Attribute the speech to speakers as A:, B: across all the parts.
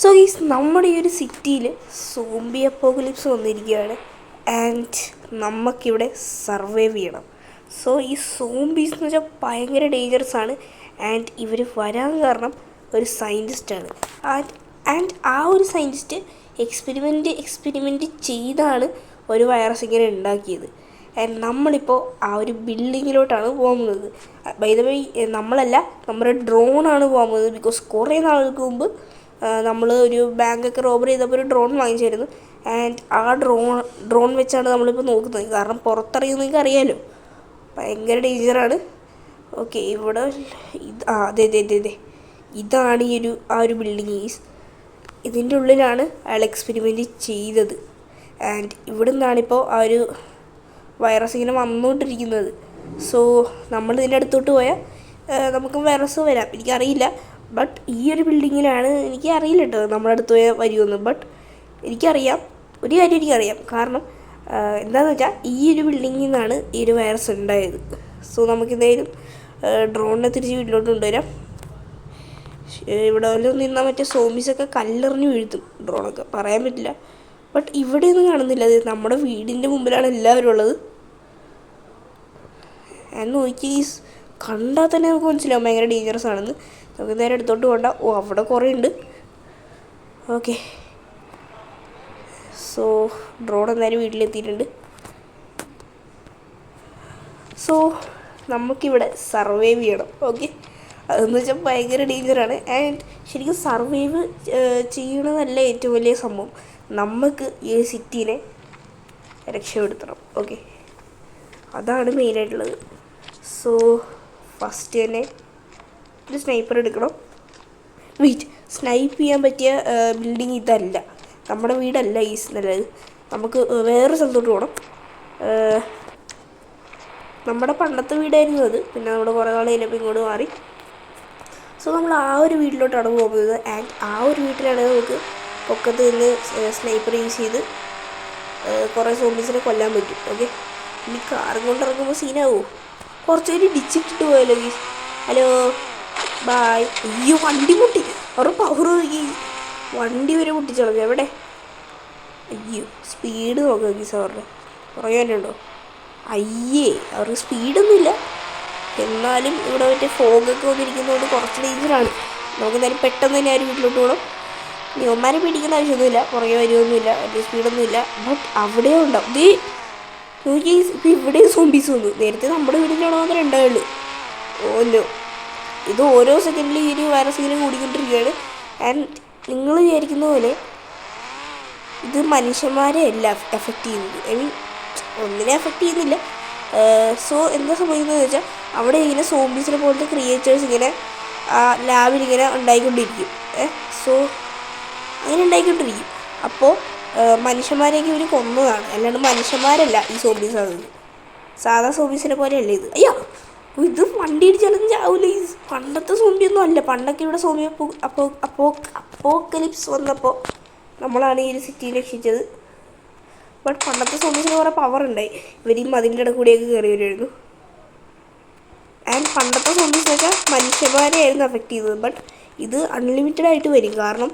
A: So ഗീസ് നമ്മുടെ ഈ ഒരു സിറ്റിയിൽ സോംബി അപ്പോക്കലിപ്സ് വന്നിരിക്കുകയാണ്. ആൻഡ് നമുക്കിവിടെ സർവൈവ് ചെയ്യണം. സോ ഈ സോംബീസ് എന്ന് വെച്ചാൽ ഭയങ്കര ഡേഞ്ചറസ് ആണ്. ആൻഡ് ഇവർ വരാൻ കാരണം ഒരു സയന്റിസ്റ്റാണ് ആൻഡ് ആൻഡ് ആ ഒരു സയന്റിസ്റ്റ് എക്സ്പെരിമെന്റ് എക്സ്പെരിമെന്റ് ചെയ്താണ് ഒരു വൈറസ് ഇങ്ങനെ ഉണ്ടാക്കിയത്. ആൻഡ് നമ്മളിപ്പോൾ ആ ഒരു ബിൽഡിങ്ങിലോട്ടാണ് പോകുന്നത്. ബൈ ദ വേ നമ്മളല്ല നമ്മുടെ ഡ്രോണാണ് പോകുന്നത്. ബിക്കോസ് കുറേ നാളുകൾക്ക് മുമ്പ് നമ്മൾ ഒരു ബാങ്കൊക്കെ റോബർ ചെയ്തപ്പോൾ ഒരു ഡ്രോൺ വാങ്ങിച്ചായിരുന്നു. ആൻഡ് ആ ഡ്രോൺ ഡ്രോൺ വെച്ചാണ് നമ്മളിപ്പോൾ നോക്കുന്നത്. കാരണം പുറത്തിറങ്ങി നിങ്ങൾക്ക് അറിയാമല്ലോ ഭയങ്കര ഡേഞ്ചറാണ്. ഓക്കെ ഇവിടെ ഇത് ആ അതെ അതെ അതെ അതെ ഇതാണ് ഈ ഒരു ആ ഒരു ബിൽഡിങ്. ഈസ് ഇതിന്റെ ഉള്ളിലാണ് അയാൾ എക്സ്പെരിമെന്റ് ചെയ്തത്. ആൻഡ് ഇവിടെ നിന്നാണിപ്പോൾ ആ ഒരു വൈറസ് ഇങ്ങനെ വന്നുകൊണ്ടിരിക്കുന്നത് സോ നമ്മൾ ഇതിന്റെ അടുത്തോട്ട് പോയാൽ നമുക്ക് വൈറസ് വരാം. എനിക്കറിയില്ല. ബട്ട് ഈ ഒരു ബിൽഡിങ്ങിലാണ് എനിക്ക് അറിയില്ല കേട്ടോ നമ്മുടെ അടുത്ത് വരുമെന്ന് ബട്ട് എനിക്കറിയാം. ഒരു കാര്യം എനിക്കറിയാം. കാരണം എന്താണെന്ന് വെച്ചാൽ ഈ ഒരു ബിൽഡിങ്ങിൽ നിന്നാണ് ഈ ഒരു വൈറസ് ഉണ്ടായത്. സോ നമുക്കെന്തായാലും ഡ്രോണിനെ തിരിച്ച് വീട്ടിലോട്ട് കൊണ്ടുവരാം. ഇവിടെ വല്ലതും നിന്നാൽ മറ്റേ സോമീസൊക്കെ കല്ലെറിഞ്ഞ് വീഴ്ത്തും ഡ്രോണൊക്കെ പറയാൻ പറ്റില്ല. ബട്ട് ഇവിടെയൊന്നും കാണുന്നില്ല. അത് നമ്മുടെ വീടിന്റെ മുമ്പിലാണ് എല്ലാവരും ഉള്ളത്. ഞാൻ നോക്കി കണ്ടാൽ തന്നെ നമുക്ക് മനസ്സിലാവും ഭയങ്കര ഡേഞ്ചറസ് ആണെന്ന്. നമുക്ക് നേരെ എടുത്തോണ്ട് പോകണ്ട ഓ അവിടെ കുറേ ഉണ്ട് ഓക്കെ. സോ ഡ്രോൺ എന്തായാലും വീട്ടിലെത്തിയിട്ടുണ്ട്. സോ നമുക്കിവിടെ സർവൈവ് ചെയ്യണം. ഓക്കെ. അതെന്ന് വെച്ചാൽ ഭയങ്കര ഡേഞ്ചറാണ് ആൻഡ് ശരിക്കും സർവൈവ് ചെയ്യണതല്ല ഏറ്റവും വലിയ സംഭവം. നമുക്ക് ഈ സിറ്റീനെ രക്ഷപ്പെടുത്തണം. ഓക്കെ. അതാണ് മെയിനായിട്ടുള്ളത് സോ ഫസ്റ്റ് തന്നെ ഒരു സ്നൈപ്പർ എടുക്കണം. വെയിറ്റ് സ്നൈപ്പ് ചെയ്യാൻ പറ്റിയ ബിൽഡിംഗ് ഇതല്ല. നമ്മുടെ വീടല്ല ഈ നല്ലത് നമുക്ക് വേറെ സ്ഥലത്തോട്ട് പോകണം നമ്മുടെ പണ്ടത്തെ വീടായിരുന്നു അത്. പിന്നെ നമ്മുടെ കുറേ നാൾ കഴിഞ്ഞപ്പോൾ ഇങ്ങോട്ട് മാറി. സോ നമ്മൾ ആ ഒരു വീട്ടിലോട്ടാണ് പോകുന്നത്. ആൻഡ് ആ ഒരു വീട്ടിലാണ് നമുക്ക് പൊക്കത്ത് നിന്ന് സ്നൈപ്പർ യൂസ് ചെയ്ത് കുറേ സോംബീസിനെ കൊല്ലാൻ പറ്റും. ഓക്കെ ഇനി കാറും കൊണ്ട് ഇറങ്ങുമ്പോൾ സീനാവോ കുറച്ച് ഡിച്ചിട്ടിട്ട് പോയല്ലോ ഗീസ് ഹലോ ബായ്. അയ്യോ വണ്ടി മുട്ടി അവർ പവർ ഈ വണ്ടി വരെ മുട്ടിച്ചോളൂ എവിടെ? അയ്യോ സ്പീഡ് നോക്കുക സാറിന് അവരുടെ പറയാനുണ്ടോ അയ്യേ അവർക്ക് സ്പീഡൊന്നുമില്ല എന്നാലും ഇവിടെ മറ്റേ ഫോഗൊക്കെ വന്നിരിക്കുന്നതുകൊണ്ട് കുറച്ച് ഡേഞ്ചറാണ് നമുക്ക് എന്തായാലും പെട്ടെന്ന് തന്നെ ആരും വീട്ടിലോട്ട് പോകണം ന്യൂമാരെ പിടിക്കേണ്ട ആവശ്യമൊന്നുമില്ല. പുറകെ വരുമൊന്നുമില്ല വലിയ സ്പീഡൊന്നുമില്ല ബട്ട് അവിടെ ഉണ്ടാവും. ദേ നോക്കി ഇപ്പം ഇവിടെയും സോംബീസ് വന്നു. നേരത്തെ നമ്മുടെ വീടിന്റെ അവിടെ മാത്രമേ ഉണ്ടായുള്ളൂ. ഓല്ലോ ഇത് ഓരോ സെക്കൻഡിലും ഈ ഒരു വൈറസ് ഇങ്ങനെ കൂടിക്കൊണ്ടിരിക്കുകയാണ്. ആൻഡ് നിങ്ങൾ വിചാരിക്കുന്ന പോലെ ഇത് മനുഷ്യന്മാരെ അല്ല എഫക്റ്റ് ചെയ്യുന്നത്. ഐ മീൻ ഒന്നിനെ എഫക്റ്റ് ചെയ്യുന്നില്ല. സോ എന്താ സംഭവിക്കുന്നത് വെച്ചാൽ അവിടെ ഇങ്ങനെ സോംബീസിനെ പോലത്തെ ക്രിയേച്ചേഴ്സ് ഇങ്ങനെ ലാബിൽ ഇങ്ങനെ ഉണ്ടായിക്കൊണ്ടിരിക്കും. സോ അങ്ങനെ ഉണ്ടായിക്കൊണ്ടിരിക്കും. അപ്പോൾ മനുഷ്യന്മാരെയൊക്കെ ഇവർ കൊന്നതാണ്. അല്ലാണ്ട് മനുഷ്യന്മാരല്ല ഈ സോംബീസ് ആകുന്നത്. സാധാ സോംബീസിനെ പോലെയല്ല ഇത്. അയ്യോ! ഇത് വണ്ടി ഇടിച്ചാലൊന്നും ചാവൂല. ഈ പണ്ടത്തെ സോമ്പിയൊന്നും അല്ല. പണ്ടൊക്കെ ഇവിടെ സോമി അപ്പോ അപ്പോ അപ്പോ അപ്പോക്കലിപ്സ് വന്നപ്പോൾ നമ്മളാണ് ഈ ഒരു സിറ്റി രക്ഷിച്ചത്. ബട്ട് പണ്ടത്തെ സോംബീസിന് കുറേ പവർ ഉണ്ടായി. ഇവർ ഈ മതിലിന്റെ ഇടയിൽ കൂടിയൊക്കെ കയറി വരുമായിരുന്നു ആൻഡ് പണ്ടത്തെ വെച്ചാൽ മനുഷ്യന്മാരെ ആയിരുന്നു എഫക്റ്റ് ചെയ്തത്. ബട്ട് ഇത് അൺലിമിറ്റഡ് ആയിട്ട് വരും. കാരണം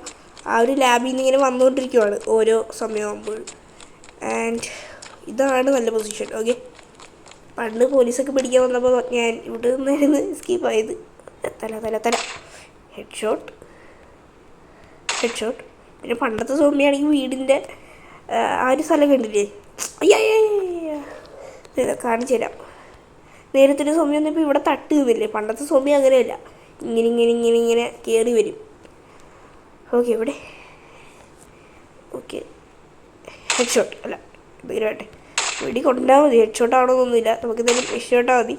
A: ആ ഒരു ലാബിൽ നിന്ന് ഇങ്ങനെ വന്നുകൊണ്ടിരിക്കുവാണ് ഓരോ സമയമാകുമ്പോഴും. ആൻഡ് ഇതാണ് നല്ല പൊസിഷൻ ഓക്കെ പണ്ട് പോലീസൊക്കെ പിടിക്കാൻ വന്നപ്പോൾ ഞാൻ ഇവിടെ നിന്നായിരുന്നു സ്കീപ്പ് ആയത്. തല തല തല. ഹെഡ് ഷോട്ട് ഹെഡ് ഷോട്ട് പിന്നെ പണ്ടത്തെ സോമിയാണെങ്കിൽ വീടിന്റെ ആ, ഒരു സ്ഥലം കണ്ടില്ലേ? അയ്യോ കാണിച്ചു തരാം. നേരത്തെ ഒരു സോമി വന്നപ്പോൾ ഇവിടെ തട്ട് നിന്നില്ലേ? പണ്ടത്തെ സോമി അങ്ങനെയല്ല. ഇങ്ങനെ ഇങ്ങനെ ഇങ്ങനെ ഇങ്ങനെ കയറി വരും. ഓക്കെ ഇവിടെ. ഓക്കെ ഹെഡ് ഷോട്ട് അല്ല ഇത് ആട്ടെ വെടി കൊണ്ടാൽ മതി ഹെഡ് ഷോട്ട് ആണോന്നൊന്നുമില്ല നമുക്ക് എന്തെങ്കിലും ഹെഡ് ഷോട്ടാ മതി.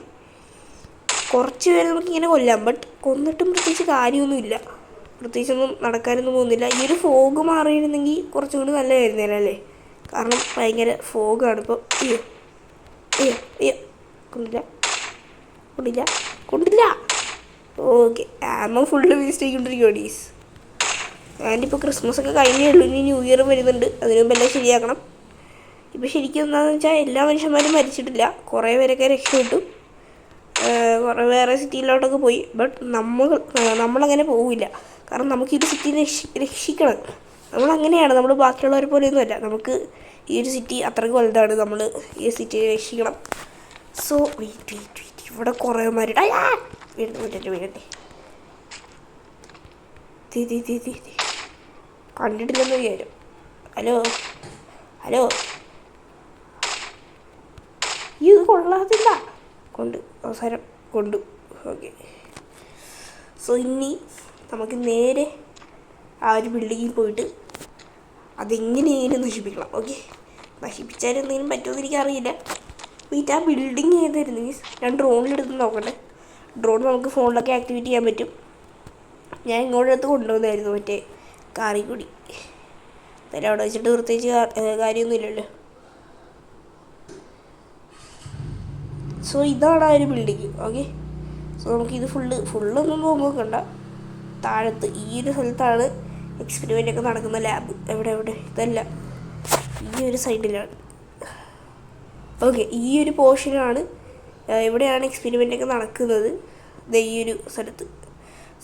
A: കുറച്ച് പേരെ നമുക്ക് ഇങ്ങനെ കൊല്ലാം ബട്ട് കൊന്നിട്ടും പ്രത്യേകിച്ച് കാര്യമൊന്നുമില്ല. പ്രത്യേകിച്ചൊന്നും നടക്കാനൊന്നും പോകുന്നില്ല. ഈ ഒരു ഫോഗ് മാറിയിരുന്നെങ്കിൽ കുറച്ചും കൂടി നല്ലതായിരുന്നേനെ അല്ലേ? കാരണം ഭയങ്കര ഫോഗാണ് ഇപ്പോൾ അയ്യോ അയ്യോ അയ്യോ. കൊണ്ടില്ല. കൊണ്ടില്ല. കൊണ്ടില്ല. ഓക്കെ. ആമ ഫുള്ള് വേസ്റ്റ് ആയിക്കൊണ്ടിരിക്കുകയാണ് ഡീസ് ആൻഡ് ക്രിസ്മസ് ഒക്കെ കഴിഞ്ഞേ ഉള്ളൂ. ഇനി ന്യൂ ഇയർ വരുന്നുണ്ട്. അതിനു മുമ്പ് എല്ലാം ശരിയാക്കണം. ഇപ്പോൾ ശരിക്കും എന്താണെന്ന് വെച്ചാൽ എല്ലാ മനുഷ്യന്മാരും മരിച്ചിട്ടില്ല. കുറേ പേരൊക്കെ രക്ഷപ്പെട്ടു. കുറേ വേറെ സിറ്റിയിലോട്ടൊക്കെ പോയി. ബട്ട് നമ്മൾ നമ്മളങ്ങനെ പോവില്ല. കാരണം നമുക്ക് ഈ ഒരു സിറ്റി രക്ഷി രക്ഷിക്കണം. നമ്മളങ്ങനെയാണ്. നമ്മൾ ബാക്കിയുള്ളവരെ പോലെയൊന്നുമല്ല. നമുക്ക് ഈ ഒരു സിറ്റി അത്രയ്ക്ക് വലുതാണ്. നമ്മൾ ഈ സിറ്റിയെ രക്ഷിക്കണം. സോ വെയിറ്റ് വെയിറ്റ് വെയിറ്റ് ഇവിടെ കുറേ മാരുടെ വീട് വീഴട്ടെ വീഴട്ടെ തീ തീ തീ തീ തീ കണ്ടിട്ടില്ലെന്ന് വിചാരം ഹലോ? ഹലോ? ഇത് കൊള്ളാതില്ല കൊണ്ട് അവസാനം കൊണ്ടു. ഓക്കെ. സോ ഇനി നമുക്ക് നേരെ ആ ഒരു ബിൽഡിങ്ങിൽ പോയിട്ട് അതെങ്ങനെയെങ്കിലും നശിപ്പിക്കണം. ഓക്കെ. നശിപ്പിച്ചാൽ എന്തെങ്കിലും പറ്റുമെന്ന് എനിക്കറിയില്ല. വീട്ട് ആ ബിൽഡിങ് ഏതായിരുന്നു? മീൻസ് ഞാൻ ഡ്രോണിലെടുത്ത് നോക്കട്ടെ. ഡ്രോൺ നമുക്ക് ഫോണിലൊക്കെ ആക്ടിവേറ്റ് ചെയ്യാൻ പറ്റും. ഞാൻ ഇങ്ങോട്ടടുത്ത് കൊണ്ടുവന്നായിരുന്നു മറ്റേ കാറിൽ കൂടി അവിടെ വെച്ചിട്ട് പ്രത്യേകിച്ച് കാര്യമൊന്നുമില്ലല്ലോ. സോ ഇതാണ് ആ ഒരു ബിൽഡിങ് ഓക്കെ സോ നമുക്കിത് ഫുള്ള് ഫുള്ളൊന്നും നോക്കണ്ട. താഴത്ത് ഈ ഒരു സ്ഥലത്താണ് എക്സ്പെരിമെന്റ് ഒക്കെ നടക്കുന്ന ലാബ് എവിടെ എവിടെ? ഇതല്ല. ഈ ഒരു സൈഡിലാണ് ഓക്കെ ഈ ഒരു പോർഷനാണ് എവിടെയാണ് എക്സ്പെരിമെന്റ് ഒക്കെ നടക്കുന്നത്. ഈ ഒരു സ്ഥലത്ത്.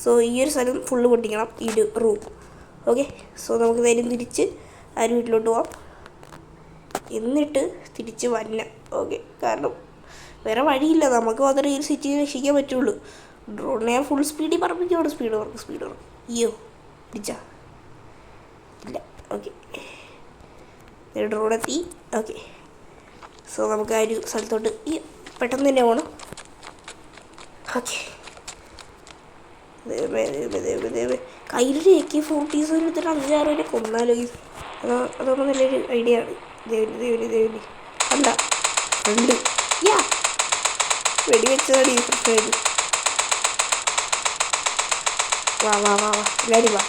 A: സോ ഈ ഒരു സ്ഥലം ഫുള്ള് പൊട്ടിക്കണം. ഈ ഒരു റൂം ഓക്കെ സോ നമുക്ക് നേരം തിരിച്ച് ആ ഒരു വീട്ടിലോട്ട് പോവാം. എന്നിട്ട് തിരിച്ച് വന്ന ഓക്കെ കാരണം വേറെ വഴിയില്ല. നമുക്ക് മാത്രമേ ഈ സിറ്റി രക്ഷിക്കാൻ പറ്റുള്ളൂ. ഡ്രോണിനെ ഫുൾ സ്പീഡിൽ പറപ്പിക്കോട് സ്പീഡ് വർക്ക് സ്പീഡ് വർക്ക് അയ്യോ പിടിച്ചാ. ഇല്ല. ഓക്കെ ഡ്രോൺ എത്തി. ഓക്കെ സോ നമുക്ക് ആ ഒരു സ്ഥലത്തോട്ട് ഈ പെട്ടെന്ന് തന്നെ പോകണം ഓക്കെ കയ്യിലൊരു എ കെ ഫോർട്ടീസ് എടുത്തിട്ട് അഞ്ചാറ് വരെ കൊന്നാലോ അതൊന്നും നല്ലൊരു ഐഡിയ ആണ്. ദേവിന് ദേവിന് ദേവിന് അല്ല ഉണ്ട് യാ വെടിവെച്ചതാണ് ഈ പ്രത്യേക വാ വാ വാ വാ. എല്ലാവരും വാ.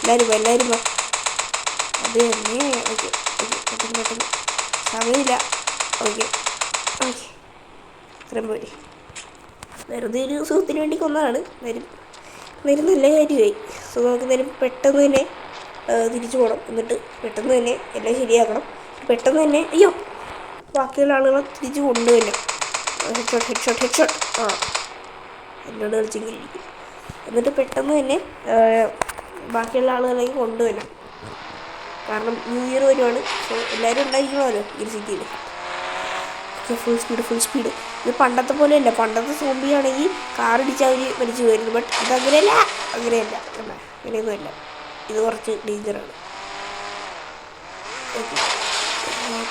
A: എല്ലാവരും വാ എല്ലാവരും വാ. അത് തന്നെ. ഓക്കെ ഓക്കെ പെട്ടെന്ന് പെട്ടെന്ന്. സമയമില്ല. Okay okay. ഇത്രയും പോരെ. വെറുതെ ഒരു സുഖത്തിന് വേണ്ടി കൊന്നതാണ്. വരും. വരും നല്ല കാര്യമായി. സോ നമുക്ക് എന്തായാലും പെട്ടെന്ന് തന്നെ തിരിച്ചു പോകണം എന്നിട്ട് പെട്ടെന്ന് തന്നെ എല്ലാം ശരിയാക്കണം. പെട്ടെന്ന് തന്നെ അയ്യോ ബാക്കിയുള്ള ആളുകളെ തിരിച്ചു കൊണ്ടുവരണം. ഹെഡ്ഷോട്ട് ഹെഡ്ഷോട്ട് ഹെഡ്ഷോട്ട് ആ. എന്നോട് കളിച്ചെങ്കിൽ ഇരിക്കും എന്നിട്ട് പെട്ടെന്ന് തന്നെ ബാക്കിയുള്ള ആളുകളേക്ക് കൊണ്ടുവരും. കാരണം ന്യൂ ഇയർ വരുവാണ്. സോ എല്ലാവരും ഉണ്ടായിരിക്കണമല്ലോ ഈ സിറ്റിയിൽ ഫുൾ സ്പീഡ് ഫുൾ സ്പീഡ് ഇത് പണ്ടത്തെ പോലെയല്ല. പണ്ടത്തെ സോംബി ആണെങ്കിൽ കാറിടിച്ച് അവർ മരിച്ചു പോയിരുന്നു. ബട്ട് ഇത് അങ്ങനെയല്ല. അങ്ങനെയല്ല? അങ്ങനെയൊന്നുമല്ല. ഇത് കുറച്ച് ഡേഞ്ചറാണ്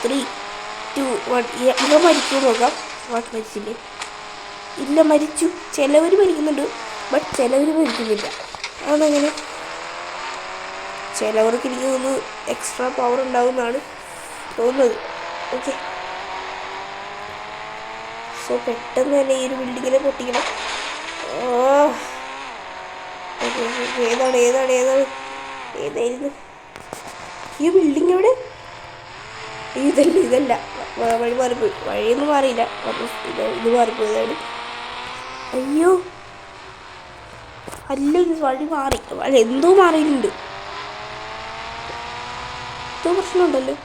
A: ത്രീ ടു വൺ ഇവ മരിക്കും നോക്കാം. വാട്ട് മരിച്ചില്ലേ? ഇല്ല മരിച്ചു. ചിലവർ മരിക്കുന്നുണ്ട് ബട്ട് ചിലവർ മരിക്കുന്നില്ല. അതങ്ങനെ ചിലവർക്ക് എനിക്ക് തോന്നുന്നു എക്സ്ട്രാ പവർ ഉണ്ടാവുമെന്നാണ് തോന്നുന്നത്. ഓക്കെ സോ പെട്ടെന്ന് തന്നെ ഈ ഒരു ബിൽഡിങ്ങിനെ പൊട്ടിക്കണം. ഏതാണ് ഏതാണ് ഏതാണ്? ഏതായിരുന്നു? ഈ ബിൽഡിംഗ് എവിടെ? ഇതല്ല ഇതല്ല. വഴി മാറിപ്പോയി. വഴിയൊന്നും മാറിയില്ല. ഇത് മാറിപ്പോയി മാറിപ്പോയതാണ്. അയ്യോ. അല്ല ഇത് വഴി മാറി. അല്ല എന്തോ മാറിയിട്ടുണ്ട്. എന്തോ പ്രശ്നമുണ്ടല്ലോ.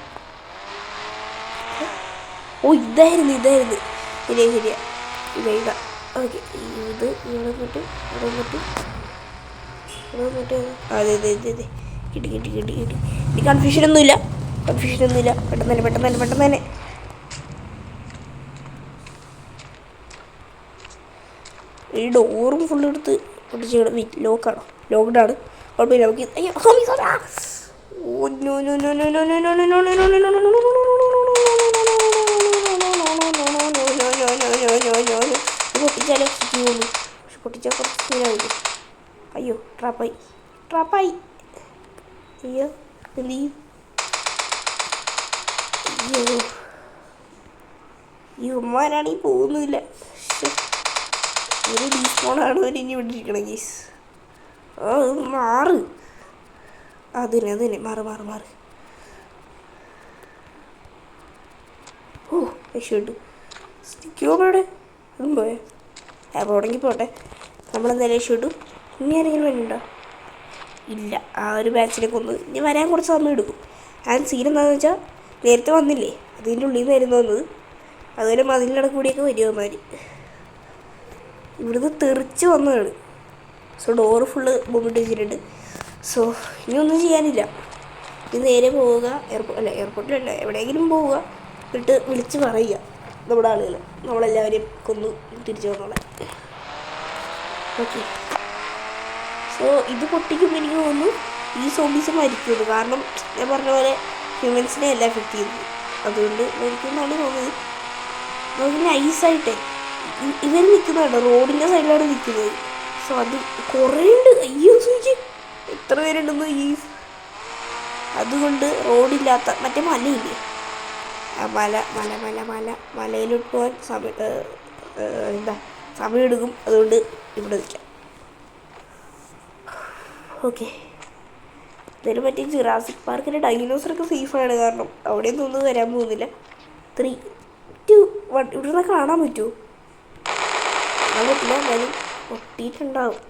A: ഓ ഇതായിരുന്നു ഇതായിരുന്നു. ശരിയാ ശരിയാ. ഇതാ ഓക്കെ. ഇത് ഇവിടെ പോയിട്ട് ഇവിടെ പോയിട്ട് ഇവിടെ പോയിട്ട് അതെ അതെ അതെ അതെ. കിട്ടി കിട്ടി കിട്ടി കിട്ടി. ഇനി ഒന്നുമില്ല പെട്ടെന്ന് തന്നെ പെട്ടെന്ന് തന്നെ പെട്ടെന്ന് തന്നെ ഈ ഡോറും ഫുള്ള് എടുത്ത് പൊട്ടിച്ച് ലോക്കാണോ ആണ് കുഴപ്പമില്ല നമുക്ക് അയ്യോ ഓ no no no no no no no no no no no no no പൊട്ടിച്ചാലോ പക്ഷെ പൊട്ടിച്ചാൽ കുറച്ച് അയ്യോ ട്രാപ്പായി ട്രാപ്പായി അയ്യോ എന്ത് ചെയ്യും അയ്യോ. ഈ ഉമ്മാനാണെങ്കിൽ പോകുന്നില്ല. ഒരു ഡീസ്പോണാണ് അവർ ഇനി വിട്ടിരിക്കണം ഗീസ് മാറ്. അതിന് അതിന്. മാറ് മാറ് മാറ്. ഓ രക്ഷപ്പെട്ടു അവിടെ അതും പോയോ ആ പോടെങ്കിൽ പോട്ടെ. നമ്മളെന്തായാലും രക്ഷപ്പെട്ടു ഇനി ആരെങ്കിലും വേണ്ടോ ഇല്ല. ആ ഒരു ബാച്ചിനെ കൊന്ന് ഇനി വരാൻ കുറച്ച് സമയം എടുക്കും. ഞാൻ സീൻ എന്താണെന്ന് വെച്ചാൽ നേരത്തെ വന്നില്ലേ? അതിന്റെ ഉള്ളിൽ നിന്ന് നിന്നായിരുന്നു വന്നത് അതുപോലെ മതിലിനട കൂടിയൊക്കെ വരുമന്മാർ ഇവിടുന്ന് തെറിച്ച് വന്നതാണ് സോ ഡോറ് ഫുള്ള് മുമ്പിട്ട് വെച്ചിട്ടുണ്ട്. സോ ഇനി ഒന്നും ചെയ്യാനില്ല. ഇനി നേരെ പോവുക. എയർപോർട്ട് അല്ല എയർപോർട്ടിലല്ല എവിടെയെങ്കിലും പോവുക. എന്നിട്ട് വിളിച്ച് പറയുക. നമ്മുടെ ആളുകൾ നമ്മളെല്ലാവരെയും കൊന്നു തിരിച്ചു വന്നോളെ ഓക്കെ സോ ഇത് പൊട്ടിക്കുമ്പോൾ എനിക്ക് തോന്നുന്നു. ഈ സോംബീസ് മരിക്കുള്ളൂ കാരണം ഞാൻ പറഞ്ഞ പോലെ ഹ്യൂമൻസിനെ അല്ല എഫക്റ്റ് ചെയ്യുന്നത്. അതുകൊണ്ട് മരിക്കുന്നതാണ് തോന്നുന്നത്. നമുക്ക് നൈസായിട്ട് ഇവർ നിൽക്കുന്നതാണ് റോഡിന്റെ സൈഡിലാണ് നിൽക്കുന്നത്. സോ അത് കുറേ ഉണ്ട് അയ്യോ സൂചി. എത്ര പേരുണ്ടെന്ന് ഈ അതുകൊണ്ട് റോഡില്ലാത്ത മറ്റേ മലയില്ലേ? ആ മല മല മല മല മലയിലോട്ട് പോകാൻ സമയം എന്താ സമയം എടുക്കും അതുകൊണ്ട് ഇവിടെ നിൽക്കാം. ഓക്കെ. എന്തായാലും മറ്റേ ജിറാസിക് പാർക്കിലെ ഡൈനോസറൊക്കെ സേഫാണ് കാരണം അവിടെയൊന്നും ഒന്നും വരാൻ പോകുന്നില്ല. ത്രീ ടു വൺ ഇവിടെ നിന്ന് കാണാൻ പറ്റുമോ? കാണാൻ പറ്റില്ല. എന്നാലും പൊട്ടിയിട്ടുണ്ടാവും